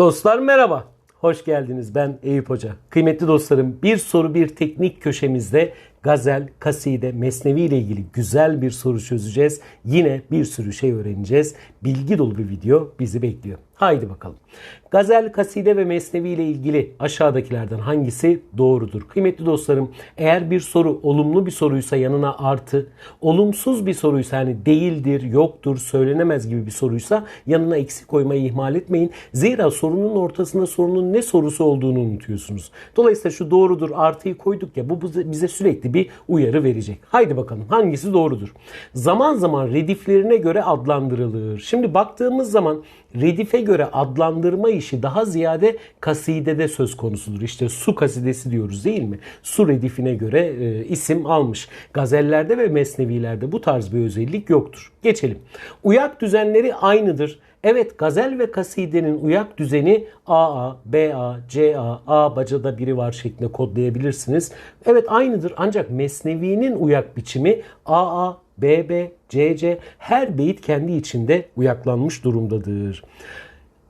Dostlar merhaba. Hoş geldiniz. Ben Eyüp Hoca. Kıymetli dostlarım bir soru bir teknik köşemizde gazel, kaside, mesnevi ile ilgili güzel bir soru çözeceğiz. Yine bir sürü şey öğreneceğiz. Bilgi dolu bir video bizi bekliyor. Haydi bakalım. Gazel, kaside ve mesnevi ile ilgili aşağıdakilerden hangisi doğrudur? Kıymetli dostlarım eğer bir soru olumlu bir soruysa yanına artı, olumsuz bir soruysa hani değildir, yoktur, söylenemez gibi bir soruysa yanına eksi koymayı ihmal etmeyin. Zira sorunun ortasında sorunun ne sorusu olduğunu unutuyorsunuz. Dolayısıyla şu doğrudur artıyı koyduk ya bu bize- bize bir uyarı verecek. Haydi bakalım hangisi doğrudur? Zaman zaman rediflerine göre adlandırılır. Şimdi baktığımız zaman redife göre adlandırma işi daha ziyade kasidede söz konusudur. İşte su kasidesi diyoruz değil mi? Su redifine göre e, isim almış. Gazellerde ve mesnevilerde bu tarz bir özellik yoktur. Geçelim. Uyak düzenleri aynıdır. Evet gazel ve kasidenin uyak düzeni AA, BA, CA, A bacada biri var şeklinde kodlayabilirsiniz. Evet aynıdır ancak Mesnevi'nin uyak biçimi AA, BB, CC her beyit kendi içinde uyaklanmış durumdadır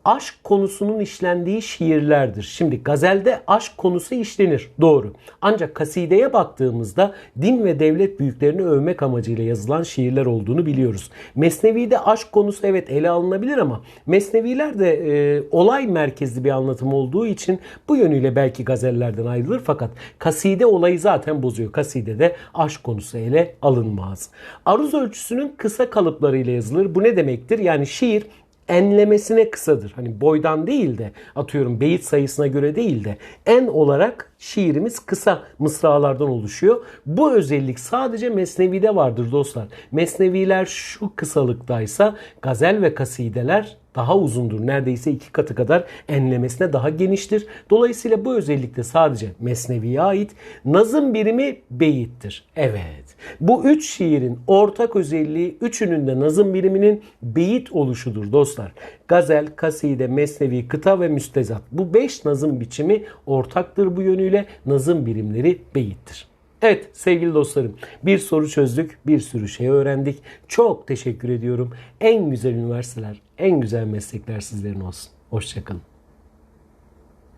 aşk konusunun işlendiği şiirlerdir. Şimdi gazelde aşk konusu işlenir. Doğru. Ancak kasideye baktığımızda din ve devlet büyüklerini övmek amacıyla yazılan şiirler olduğunu biliyoruz. Mesnevi'de aşk konusu evet ele alınabilir ama Mesneviler de e, olay merkezli bir anlatım olduğu için bu yönüyle belki gazellerden ayrılır fakat kaside olayı zaten bozuyor. Kasidede aşk konusu ele alınmaz. Aruz ölçüsünün kısa kalıplarıyla yazılır. Bu ne demektir? Yani şiir enlemesine kısadır. Hani boydan değil de atıyorum beyit sayısına göre değil de en olarak şiirimiz kısa mısralardan oluşuyor. Bu özellik sadece Mesnevi'de vardır dostlar. Mesneviler şu kısalıktaysa gazel ve kasideler daha uzundur. Neredeyse iki katı kadar enlemesine daha geniştir. Dolayısıyla bu özellik de sadece Mesnevi'ye ait. Nazım birimi beyittir. Evet. Bu üç şiirin ortak özelliği üçünün de nazım biriminin beyit oluşudur dostlar. Gazel, kaside, mesnevi, kıta ve müstezat. Bu beş nazım biçimi ortaktır bu yönüyle. Nazım birimleri beyittir. Evet sevgili dostlarım bir soru çözdük, bir sürü şey öğrendik. Çok teşekkür ediyorum. En güzel üniversiteler, en güzel meslekler sizlerin olsun. Hoşçakalın.